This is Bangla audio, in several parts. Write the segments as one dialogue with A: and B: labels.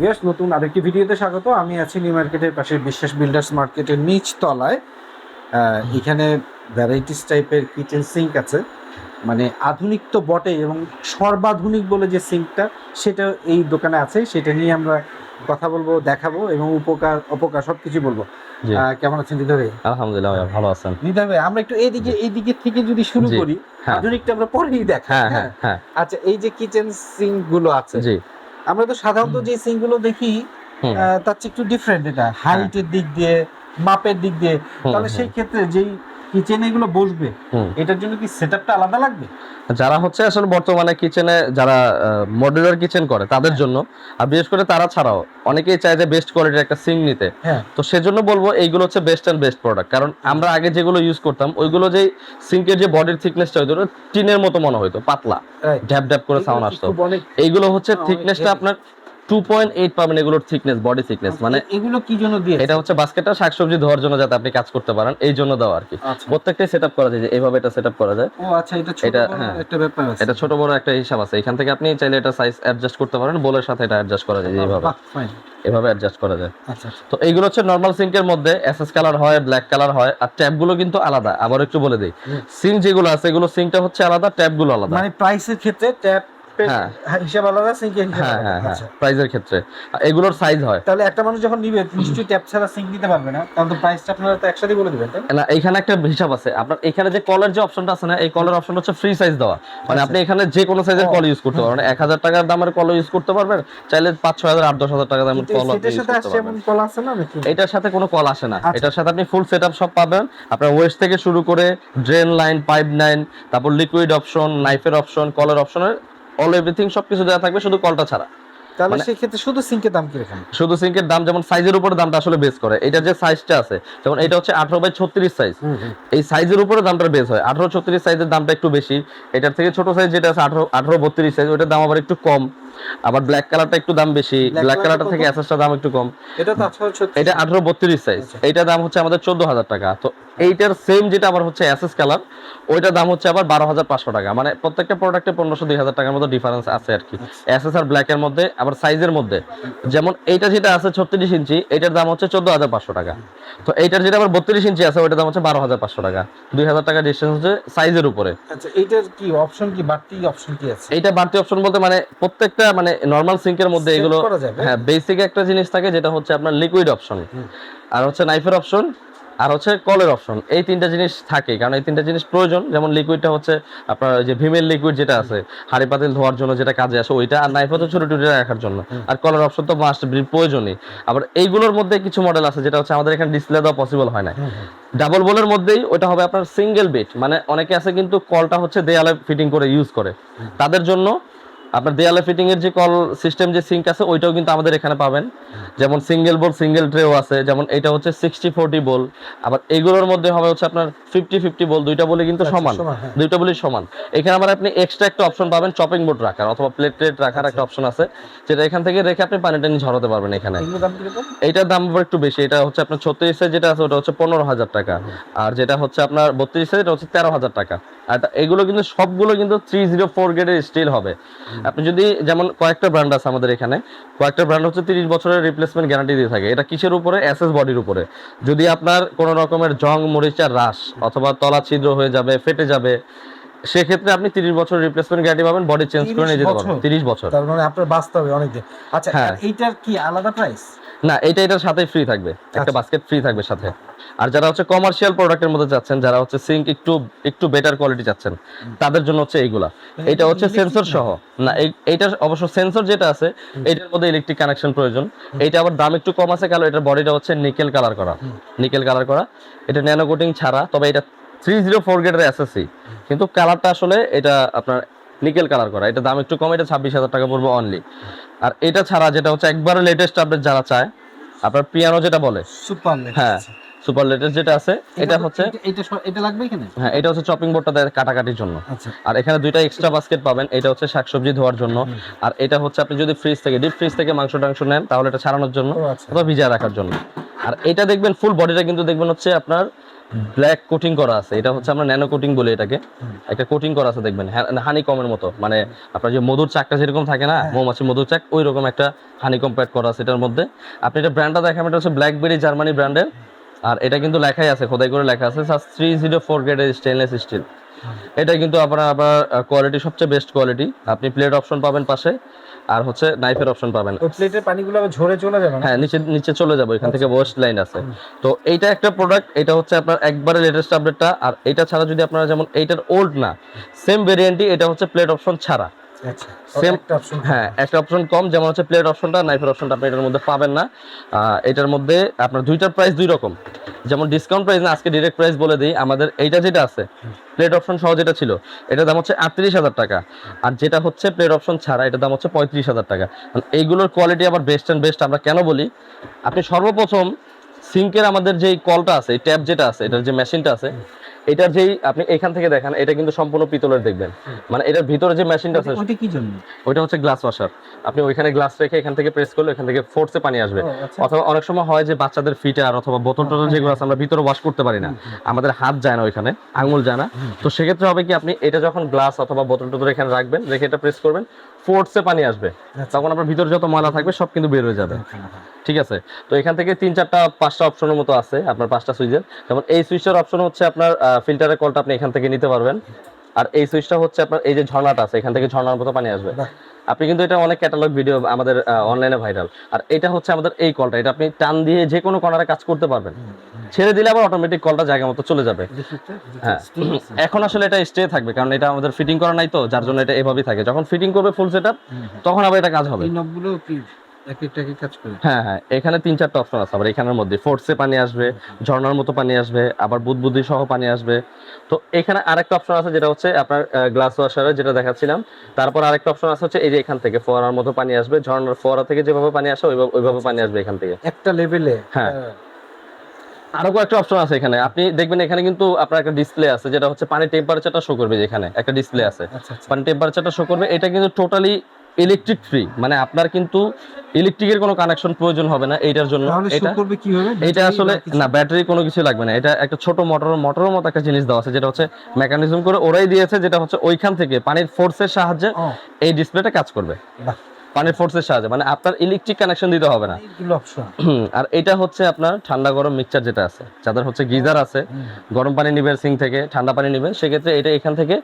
A: বিয়াস নতুন আরেকটি ভিডিওতে স্বাগত। আমি আছি নিউ মার্কেটের পাশে বিশ্বাস বিল্ডার্স মার্কেটের নিচ তলায়। এখানে ভ্যারাইটিস টাইপের কিচেন সিঙ্ক আছে। মানে আধুনিক তো বটে এবং সর্বাধুনিক বলে যে সিঙ্কটা সেটা এই দোকানে আছে। সেটা নিয়ে আমরা কথা বলব দেখাবো এবং উপকার অপকার সব কিছু বলব কেমন আছেন দিদা ভাই?
B: আলহামদুলিল্লাহ ভালো আছেন।
A: দিদা ভাই আমরা একটু এইদিকে এইদিকে থেকে যদি শুরু করি
B: হ্যাঁ।
A: আধুনিকটা আমরা পরেই দেখাই।
B: হ্যাঁ
A: হ্যাঁ
B: হ্যাঁ। হ্যাঁ
A: আচ্ছা এই যে কিচেন সিঙ্কগুলো আছে
B: জি।
A: আমরা তো সাধারণত যে সিংগুলো দেখি আহ, তার চেয়ে একটু ডিফারেন্ট এটা। হাইটের দিক দিয়ে মাপের দিক দিয়ে। তাহলে সেই ক্ষেত্রে যেই কিচেনে এগুলো বসবে। এটার জন্য কি সেটআপটা আলাদা লাগবে?
B: যারা হচ্ছে আসলে বর্তমানে কিচেনে যারা মডুলার কিচেন করে তাদের
A: হ্যাঁ।
B: জন্য আর বিশেষ করে তারা ছাড়াও অনেকেই চায় যে বেস্ট কোয়ালিটির একটা সিঙ্ক নিতে।
A: হ্যাঁ।
B: তো সেজন্য বলব এইগুলো হচ্ছে বেস্ট অ্যান্ড বেস্ট প্রোডাক্ট কারণ আমরা আগে যেগুলো ইউজ করতাম ওইগুলো যে সিঙ্কের যে বডির থিকনেসটা হইতো টিনের মতো মনে হইতো পাতলা। ড্যাপ ড্যাপ করে সাউন্ড আসতো। এইগুলো হচ্ছে থিকনেসটা আপনার টু পয়েন্ট এইট পাবেন এগুলোর থিকনেস বডি থিকনেস মানে
A: এগুলো কি জন্য দিয়ে
B: এটা হচ্ছে বাস্কেটটা শাকসবজি ধোয়ার জন্য যাতে আপনি কাজ করতে পারেন এই জন্য দেওয়া আর কি।
A: আচ্ছা।
B: প্রত্যেকটাই সেট করা যায় যে এইভাবে এটা সেট করা যায়।
A: ও আচ্ছা এটা ছোট
B: হ্যাঁ।
A: একটা ব্যাপার আছে।
B: এটা ছোট বড় একটা হিসাব আছে। এখান থেকে আপনি চাইলে এটা সাইজ অ্যাডজাস্ট করতে পারেন বোলের সাথে এটা অ্যাডজাস্ট করা যায় এইভাবে। এভাবে অ্যাডজাস্ট করা যায়।
A: আচ্ছা আচ্ছা।
B: তো এইগুলো হচ্ছে নর্মাল সিঙ্কের মধ্যে এসএস কালার হয় ব্ল্যাক কালার হয় আর ট্যাবগুলো কিন্তু আলাদা। আবার একটু বলে দিই। সিঙ্ক যেগুলো আছে এগুলো সিঙ্কটা হচ্ছে আলাদা ট্যাবগুলো আলাদা।
A: মানে প্রাইসের ক্ষেত্রে ট্যাপ। হিসাব আলাদা সিঙ্কের হিসাব
B: হ্যাঁ হ্যাঁ হ্যাঁ।
A: আচ্ছা।
B: প্রাইজের ক্ষেত্রে। এগুলোর সাইজ হয়।
A: তাহলে একটা মানুষ যখন নিবে নিশ্চয়ই ট্যাপ ছাড়া সিঙ্ক নিতে পারবে না। তাহলে তো প্রাইসটা আপনারা তো একসাথে বলে দিবেন তাই না?
B: এখানে একটা হিসাব আছে। আপনার এখানে যে কলের যে অপশনটা আছে না এই কলের অপশন হচ্ছে ফ্রি সাইজ দেওয়া। মানে আপনি এখানে যে কোনো সাইজের কল ইউজ করতে পারবেন। এক হাজার টাকার দামের কল ইউজ করতে পারবেন। চাইলে পাঁচ ছয় হাজার আট দশ হাজার টাকা দামের কল
A: কল আছে না
B: এটার সাথে কোনো কল আসে না।
A: আচ্ছা।
B: এটার সাথে আপনি ফুল সেটআপ সব পাবেন। আপনার ওয়েস্ট থেকে শুরু করে ড্রেন লাইন পাইপ লাইন তারপর লিকুইড অপশন নাইফের অপশন কলের অপশনের অল এভরিথিং সবকিছু দেওয়া থাকবে শুধু কলটা ছাড়া।
A: তাহলে
B: মানে-
A: সেই ক্ষেত্রে শুধু সিঙ্কের দাম কি
B: শুধু সিঙ্কের দাম যেমন সাইজের উপরে দামটা আসলে বেস করে। এটা যে সাইজটা আছে যেমন এটা হচ্ছে আঠারো বাই ছত্রিশ সাইজ এই সাইজের উপরে দামটা বেস হয়। আঠারো ছত্রিশ সাইজের দামটা একটু বেশি। এটার থেকে ছোট সাইজ যেটা আছে আঠারো আঠারো বত্রিশ সাইজ ওটার দাম আবার একটু কম। আবার ব্ল্যাক কালারটা একটু দাম বেশি। ব্ল্যাক কালারটা থেকে অ্যাসেসটা দাম একটু কম।
A: এটা
B: এটা আঠারো বত্রিশ সাইজ
A: আচ্ছা।
B: এইটার দাম হচ্ছে আমাদের চোদ্দ হাজার টাকা। তো এইটার সেম যেটা আবার হচ্ছে অ্যাসেস কালার ওইটার দাম হচ্ছে আবার বারো হাজার পাঁচশো টাকা। মানে প্রত্যেকটা প্রোডাক্টে পনেরোশো দুই হাজার টাকার মতো ডিফারেন্স আছে আর কি। অ্যাসেস আর ব্ল্যাক এর মধ্যে আবার সাইজের মধ্যে। যেমন এইটা যেটা আছে ছত্রিশ ইঞ্চি এটার দাম হচ্ছে চোদ্দ হাজার পাঁচশো টাকা। তো এইটার যেটা আবার বত্রিশ ইঞ্চি আছে ওইটার দাম হচ্ছে বারো হাজার পাঁচশো টাকা। দুই হাজার টাকা ডিস্টেন্স হচ্ছে সাইজের উপরে।
A: আচ্ছা এইটার কি অপশন কি বাড়তি অপশন কি আছে?
B: এইটা বাড়তি অপশন বলতে মানে প্রত্যেকটা মানে নর্মাল সিঙ্কের মধ্যে এগুলো হ্যাঁ বেসিক একটা জিনিস থাকে যেটা হচ্ছে আপনার লিকুইড অপশন আর হচ্ছে নাইফের অপশন আর হচ্ছে কলের অপশন এই তিনটা জিনিস থাকে কারণ এই তিনটা জিনিস প্রয়োজন। যেমন লিকুইডটা হচ্ছে আপনার যে ভিমের লিকুইড যেটা আছে হাড়ি পাতিল ধোয়ার জন্য যেটা কাজে আসে ওইটা আর নাইফ হচ্ছে ছোট টুটি রাখার জন্য। আর কলের অপশন তো মাস্ট প্রয়োজনই। আবার এইগুলোর মধ্যে কিছু মডেল আছে যেটা হচ্ছে আমাদের এখানে ডিসপ্লে দেওয়া পসিবল হয় না ডাবল বলের মধ্যেই ওটা হবে আপনার সিঙ্গেল বিট মানে অনেকে আছে কিন্তু কলটা হচ্ছে দেয়ালে ফিটিং করে ইউজ করে। তাদের জন্য আপনার দেয়ালে ফিটিং এর যে কল সিস্টেম যে সিঙ্ক আছে ওইটাও কিন্তু আমাদের এখানে পাবেন। যেমন সিঙ্গেল বোল সিঙ্গেল ট্রেও আছে। যেমন এটা হচ্ছে সিক্সটি ফোরটি বোল আবার এগুলোর মধ্যে হবে হচ্ছে আপনার ফিফটি ফিফটি বোল দুইটা বলে কিন্তু
A: আচ্ছা,
B: সমান।
A: হ্যাঁ।
B: দুইটা বলি সমান। এখানে আবার আপনি এক্সট্রা একটা অপশন পাবেন চপিং বোর্ড রাখার অথবা প্লেট প্লেট রাখার একটা অপশন আছে যেটা এখান থেকে রেখে আপনি পানি টানি ঝরাতে পারবেন এখানে।
A: এগুলো দাম
B: এইটার দাম আবার একটু বেশি। এটা হচ্ছে আপনার ছত্রিশ যেটা আছে ওটা হচ্ছে পনেরো হাজার টাকা। আর যেটা হচ্ছে আপনার বত্রিশ এটা হচ্ছে তেরো হাজার টাকা। আর এগুলো কিন্তু সবগুলো কিন্তু থ্রি জিরো ফোর গ্রেডের স্টিল হবে। আপনি যদি যেমন কয়েকটা ব্র্যান্ড আছে আমাদের এখানে কয়েকটা ব্র্যান্ড হচ্ছে তিরিশ বছরের রিপ্লেসমেন্ট গ্যারান্টি দিয়ে থাকে। এটা কিসের উপরে? অ্যাসেস বডির উপরে। যদি আপনার কোনো রকমের জং মরিচার হ্রাস অথবা তলা ছিদ্র হয়ে যাবে ফেটে যাবে সেক্ষেত্রে আপনি তিরিশ বছর রিপ্লেসমেন্ট গ্যারান্টি পাবেন বডি চেঞ্জ করে নিয়ে যেতে পারবেন? তিরিশ বছর।
A: তার মানে আপনার বাঁচতে হবে অনেকদিন। আচ্ছা
B: হ্যাঁ।
A: এইটার কি আলাদা প্রাইস
B: না এটা এটার সাথে ফ্রি থাকবে। একটা
A: আচ্ছা।
B: বাস্কেট ফ্রি থাকবে সাথে। আর যারা হচ্ছে কমার্শিয়াল প্রোডাক্টের মধ্যে যাচ্ছেন যারা হচ্ছে সিঙ্ক একটু একটু বেটার কোয়ালিটি চাচ্ছেন তাদের জন্য হচ্ছে এইগুলা। এটা হচ্ছে সেন্সর সহ। না এই- এইটার অবশ্য সেন্সর যেটা আছে এটার মধ্যে ইলেকট্রিক কানেকশন প্রয়োজন। এইটা আবার দাম একটু কম আছে কারণ এটার বডিটা হচ্ছে নিকেল কালার করা। নিকেল কালার করা। এটা ন্যানো কোটিং ছাড়া তবে এটা থ্রি জিরো ফোর গ্রেডের এসএসসি কিন্তু কালারটা আসলে এটা আপনার নিকেল কালার করা। এটা দাম একটু কম এটা ছাব্বিশ হাজার টাকা পড়বে অনলি আর এটা ছাড়া যেটা হচ্ছে একবারে লেটেস্ট আপডেট যারা চায় আপনার পিয়ানো যেটা বলে
A: সুপার
B: হ্যাঁ সুপার লেটেস্ট যেটা আছে এটা হচ্ছে
A: এটা এটা লাগবে এখানে?
B: হ্যাঁ এটা হচ্ছে চপিং বোর্ডটা দেয় কাটাকাটির জন্য।
A: আচ্ছা।
B: আর এখানে দুইটা এক্সট্রা বাস্কেট পাবেন এটা হচ্ছে শাকসবজি ধোয়ার জন্য। আর এটা হচ্ছে আপনি যদি ফ্রিজ থেকে ডিপ ফ্রিজ থেকে মাংস টাংস নেন তাহলে এটা ছাড়ানোর জন্য
A: আচ্ছা।
B: অথবা ভিজা রাখার জন্য। আর এটা দেখবেন ফুল বডিটা কিন্তু দেখবেন হচ্ছে আপনার ব্ল্যাক কোটিং করা আছে। এটা হচ্ছে আমরা ন্যানো কোটিং বলি এটাকে। একটা কোটিং করা আছে দেখবেন। হানি কমের মতো। মানে আপনার যে মধুর চাকটা যেরকম থাকে না মৌমাছি মধুর চাক ওই রকম একটা হানি কম্প্যাক্ট করা আছে এটার মধ্যে। আপনি এটা ব্র্যান্ডটা দেখাবেন এটা হচ্ছে ব্ল্যাকবেরি জার্মানি ব্র্যান্ডের আর এটা কিন্তু লেখাই আছে খোদাই করে লেখা আছে। থ্রি জিরো ফোর গ্রেডের স্টেনলেস স্টিল এটা কিন্তু আপনার আবার কোয়ালিটি সবচেয়ে বেস্ট কোয়ালিটি আপনি প্লেট অপশন পাবেন পাশে। আর হচ্ছে নাইফের অপশন পাবেন।
A: প্লেটের পানিগুলো ঝরে চলে যাবে
B: হ্যাঁ নিচে নিচে চলে যাবে এখান থেকে ওয়েস্ট লাইন আছে। তো এইটা একটা প্রোডাক্ট এটা হচ্ছে আপনার একবারে লেটেস্ট আপডেটটা আর এটা ছাড়া যদি আপনারা যেমন এইটার ওল্ড না সেম ভেরিয়েন্টই এটা হচ্ছে প্লেট অপশন ছাড়া।
A: আচ্ছা।
B: হ্যাঁ একটা অপশন কম যেমন হচ্ছে প্লেট অপশনটা নাইফের অপশনটা আপনি এটার মধ্যে পাবেন না। এটার মধ্যে আপনার দুইটার প্রাইস দুই রকম। যেমন ডিসকাউন্ট প্রাইস না আজকে ডিরেক্ট প্রাইস বলে দিই আমাদের এইটা যেটা আছে প্লেট অপশন সহ যেটা ছিল এটার দাম হচ্ছে আটত্রিশ হাজার টাকা। আর যেটা হচ্ছে প্লেট অপশন ছাড়া এটার দাম হচ্ছে পঁয়ত্রিশ হাজার টাকা। এইগুলোর কোয়ালিটি আবার বেস্ট অ্যান্ড বেস্ট আমরা কেন বলি? আপনি সর্বপ্রথম সিঙ্কের আমাদের যেই কলটা আছে ট্যাপ যেটা আছে এটার যে মেশিনটা আছে এটার যেই আপনি এখান থেকে দেখান এটা কিন্তু সম্পূর্ণ পিতলের দেখবেন। মানে এটার ভিতরে যে মেশিনটা আছে
A: ওইটা কি জন্য?
B: ওইটা হচ্ছে গ্লাস ওয়াশার আপনি ওইখানে গ্লাস রেখে এখান থেকে প্রেস করলে এখান থেকে ফোর্সে পানি আসবে।
A: আচ্ছা।
B: অথবা অনেক সময় হয় যে বাচ্চাদের ফিটার অথবা বোতল টোতল যেগুলো আছে আমরা ভিতরে ওয়াশ করতে পারি না। আমাদের হাত যায় না ওইখানে আঙুল যায় না। তো সেক্ষেত্রে হবে কি আপনি এটা যখন গ্লাস অথবা বোতল টোতল এখানে রাখবেন রেখে এটা প্রেস করবেন ফোর্সে পানি আসবে। তখন আপনার ভিতরে যত ময়লা থাকবে সব কিন্তু বের হয়ে যাবে। ঠিক আছে? তো এখান থেকে তিন চারটা পাঁচটা অপশনের মতো আছে আপনার পাঁচটা সুইচের। যেমন এই সুইচটার অপশন হচ্ছে আপনার ফিল্টারের কলটা আপনি এখান থেকে নিতে পারবেন। আর এই সুইচটা হচ্ছে আপনার এই যে ঝর্ণাটা আছে এখান থেকে ঝর্ণার মতো পানি আসবে। আপনি কিন্তু এটা অনেক ক্যাটালগ ভিডিও আমাদের অনলাইনে ভাইরাল আর এটা হচ্ছে আমাদের এই কলটা এটা আপনি টান দিয়ে যে কোনো কর্নারে কাজ করতে পারবেন। ছেড়ে দিলে আবার অটোমেটিক কলটা জায়গা মতো চলে যাবে। হ্যাঁ। এখন আসলে এটা স্টে থাকবে কারণ এটা আমাদের ফিটিং করা নাই তো যার জন্য এটা এভাবেই থাকে। যখন ফিটিং করবে ফুল সেটআপ তখন আবার এটা কাজ হবে। হ্যাঁ হ্যাঁ এখানে তিন চারটা অপশন আছে আবার। এখানের মধ্যে ফোর্সে পানি আসবে ঝর্ণার মতো পানি আসবে আবার বুদবুদি সহ পানি আসবে। তো এখানে আরেকটা অপশন আছে যেটা হচ্ছে আপনার গ্লাস ওয়াশারে যেটা দেখাচ্ছিলাম। তারপর আরেকটা অপশন আছে হচ্ছে এই যে এখান থেকে ফোয়ারার মতো পানি আসবে। ঝর্ণার ফোয়ারা থেকে যেভাবে পানি আসে ওইভাবে পানি আসবে এখান থেকে।
A: একটা লেভেলে
B: হ্যাঁ। আরও কয়েকটা অপশন আছে এখানে। আপনি দেখবেন এখানে কিন্তু আপনার একটা ডিসপ্লে আছে যেটা হচ্ছে পানির টেম্পারেচারটা শো করবে যেখানে। একটা ডিসপ্লে আছে।
A: আচ্ছা আচ্ছা।
B: পানির টেম্পারেচারটা শো করবে। এটা কিন্তু টোটালি ইলেকট্রিক ফ্রি মানে আপনার কিন্তু ইলেকট্রিকের কোনো কানেকশন প্রয়োজন হবে না এইটার জন্য। এটা
A: করবে কীভাবে?
B: এটা আসলে না ব্যাটারি কোনো কিছু লাগবে না। এটা একটা ছোট মোটর মোটরের মতো একটা জিনিস দেওয়া আছে যেটা হচ্ছে মেকানিজম করে ওরাই দিয়েছে যেটা হচ্ছে ওইখান থেকে পানির ফোর্সের সাহায্যে এই ডিসপ্লেটা কাজ করবে। পানির ফোর্সের সাহায্যে মানে আপনার ইলেকট্রিক কানেকশন দিতে হবে না। আর এটা হচ্ছে আপনার ঠান্ডা গরম মিক্সচার যেটা আছে যাদের হচ্ছে গিজার আছে গরম পানি নিবেন সিং থেকে ঠান্ডা পানি নেবেন সেক্ষেত্রে এটা এখান থেকে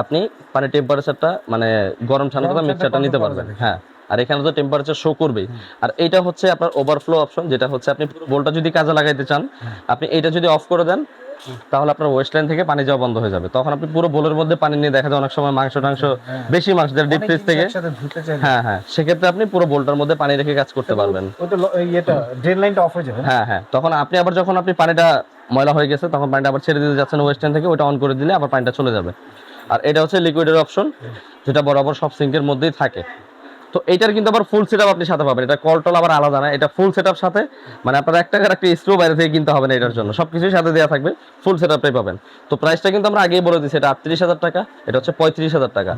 B: আপনি পানির টেম্পারেচারটা মানে গরম ঠান্ডা
A: গরম
B: মিক্সচারটা
A: ঠান্ডা
B: নিতে পারবেন। হ্যাঁ আর এখানে তো টেম্পারেচার শো করবেই। আর এটা হচ্ছে আপনার ওভারফ্লো অপশন যেটা হচ্ছে আপনি পুরো বোলটা যদি কাজে লাগাইতে চান আপনি এটা যদি অফ করে দেন তাহলে আপনার ওয়েস্ট লাইন থেকে পানি যাওয়া বন্ধ হয়ে যাবে। তখন আপনি পুরো বোলের মধ্যে পানি নিয়ে দেখা যায় অনেক সময় মাংস টাংস বেশি মাংস যেটা ডিপ ফ্রিজ থেকে হ্যাঁ হ্যাঁ সেক্ষেত্রে আপনি পুরো বোলটার মধ্যে পানি রেখে কাজ করতে পারবেন।
A: ড্রেন লাইনটা অফ হয়ে যাবে
B: হ্যাঁ হ্যাঁ তখন আপনি আবার যখন আপনি পানিটা ময়লা হয়ে গেছে তখন পানিটা আবার ছেড়ে দিতে যাচ্ছেন ওয়েস্টার্ন থেকে ওটা অন করে দিলে আবার পানিটা চলে যাবে। আর এটা হচ্ছে লিকুইডের অপশন যেটা বরাবর সব সিঙ্কের মধ্যেই থাকে। তো এটার কিন্তু আবার ফুল সেটআপ আপনি সাথে পাবেন। এটা কল টল আবার আলাদা না এটা ফুল সেটআপ সাথে। মানে আপনার এক টাকার একটা স্ক্রু বাইরে থেকে কিনতে হবে না এটার জন্য। সবকিছুই সাথে দেওয়া থাকবে ফুল সেটআপটাই পাবেন। তো প্রাইসটা কিন্তু আমরা আগেই বলে দিচ্ছি এটা আটত্রিশ হাজার টাকা এটা হচ্ছে পঁয়ত্রিশ হাজার টাকা।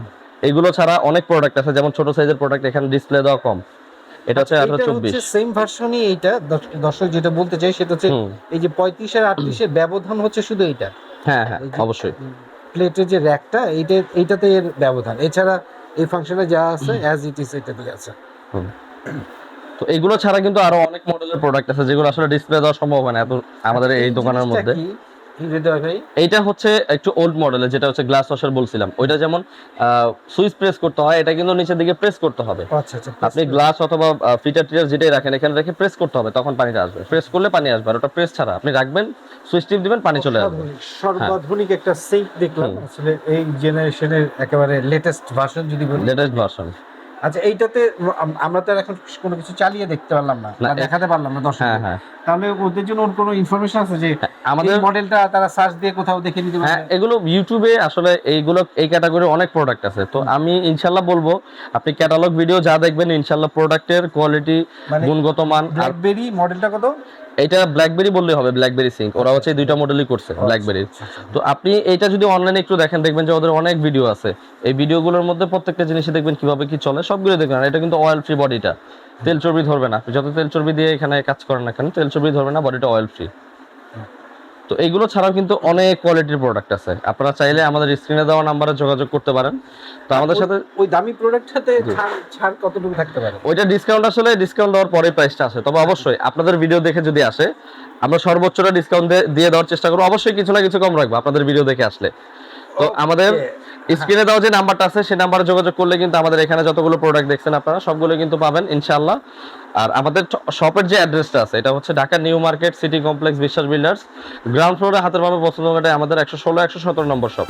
B: এগুলো ছাড়া অনেক প্রোডাক্ট আছে যেমন ছোট সাইজের প্রোডাক্ট এখানে ডিসপ্লে দেওয়া কম। এটা হচ্ছে আঠারো চব্বিশ।
A: সেম ভার্সনই এইটা। দর্শক যেটা বলতে চাই সেটা হচ্ছে এই যে পঁয়ত্রিশ আর আটত্রিশের ব্যবধান হচ্ছে শুধু এইটা।
B: হ্যাঁ হ্যাঁ অবশ্যই।
A: প্লেটের যে র্যাকটা এইটা এইটাতে এর ব্যবধান। এছাড়া এই ফাংশনে যা আছে অ্যাজ ইট ইজ এটাতে আছে।
B: তো এগুলো ছাড়া কিন্তু আরও অনেক মডেলের প্রোডাক্ট আছে যেগুলো আসলে ডিসপ্লে দেওয়া সম্ভব হয় না এত আমাদের এই দোকানের মধ্যে। এইটা হচ্ছে একটু ওল্ড মডেলের যেটা হচ্ছে গ্লাস ওয়াশার বলছিলাম। ওইটা যেমন সুইচ প্রেস করতে হয় এটা কিন্তু নিচের দিকে প্রেস করতে হবে।
A: আচ্ছা আচ্ছা
B: আপনি গ্লাস অথবা ফিটার টিটার যেটাই রাখেন এখানে রেখে প্রেস করতে হবে তখন পানিটা আসবে। প্রেস করলে পানি আসবে আর ওটা প্রেস ছাড়া। আপনি রাখবেন সুইচ টিপ দিবেন পানি চলে আসবে।
A: সর্বাধুনিক- সর্বাধুনিক একটা সিঙ্ক দেখলাম। আসলে এই জেনারেশনের একেবারে লেটেস্ট ভার্সন যদি বলি।
B: লেটেস্ট ভার্সন
A: আচ্ছা এইটাতে আমরা তো এখন কোনো কিছু চালিয়ে দেখতে পারলাম না দেখাতে পারলাম না দর্শক
B: হ্যাঁ হ্যাঁ।
A: তাহলে ওদের জন্য ওর কোনো ইনফরমেশন আছে যে
B: আমাদের
A: মডেলটা তারা সার্চ দিয়ে কোথাও দেখে নিতে
B: হ্যাঁ এগুলো ইউটিউবে আসলে এইগুলো এই ক্যাটাগরি অনেক প্রোডাক্ট আছে। তো আমি ইনশাল্লাহ বলব আপনি ক্যাটালগ ভিডিও যা দেখবেন ইনশাল্লাহ প্রোডাক্টের কোয়ালিটি
A: মানে
B: গুণগত মান আর
A: ব্ল্যাকবেরি মডেলটা কত?
B: এটা ব্ল্যাকবেরি বললেই হবে ব্ল্যাকবেরি সিঙ্ক ওরা হচ্ছে দুইটা মডেলই করছে ব্ল্যাকবেরি তো আপনি এটা যদি অনলাইনে একটু দেখেন দেখবেন যে ওদের অনেক ভিডিও আছে। এই ভিডিওগুলোর মধ্যে প্রত্যেকটা জিনিসে দেখবেন কীভাবে কি চলে সবগুলো দেখবেন। এটা কিন্তু অয়েল ফ্রি বডিটা তেল চর্বি ধরবে না। যত তেল চর্বি দিয়ে এখানে কাজ করেন না কেন তেল চর্বি ধরবে না বডিটা অয়েল ফ্রি তো এইগুলো ছাড়াও কিন্তু অনেক কোয়ালিটির প্রোডাক্ট আছে। আপনারা চাইলে আমাদের স্ক্রিনে দেওয়া নাম্বারে যোগাযোগ করতে পারেন। তো আমাদের সাথে
A: ওই দামি প্রোডাক্ট সাথে ছাড় ছাড় কতটুকু থাকতে পারে?
B: ওইটা ডিসকাউন্ট আসলে ডিসকাউন্ট দেওয়ার পরে প্রাইসটা আসে। তবে অবশ্যই আপনাদের ভিডিও দেখে যদি আসে আমরা সর্বোচ্চটা ডিসকাউন্ট দিয়ে দেওয়ার চেষ্টা করব। অবশ্যই কিছু না কিছু কম রাখব আপনাদের ভিডিও দেখে আসলে। তো আমাদের স্ক্রিনে দেওয়া যে নাম্বারটা আছে সেই নাম্বারে যোগাযোগ করলে কিন্তু আমাদের এখানে যতগুলো প্রোডাক্ট দেখছেন আপনারা, সবগুলো কিন্তু পাবেন ইনশাল্লাহ আর আমাদের শপের যে অ্যাড্রেসটা আছে, এটা হচ্ছে Dhaka new market city complex Biswas builders ground ফ্লোরে হাতের পাবে পছন্দ আমাদের একশো ষোলো, একশো সতেরো নম্বর শপ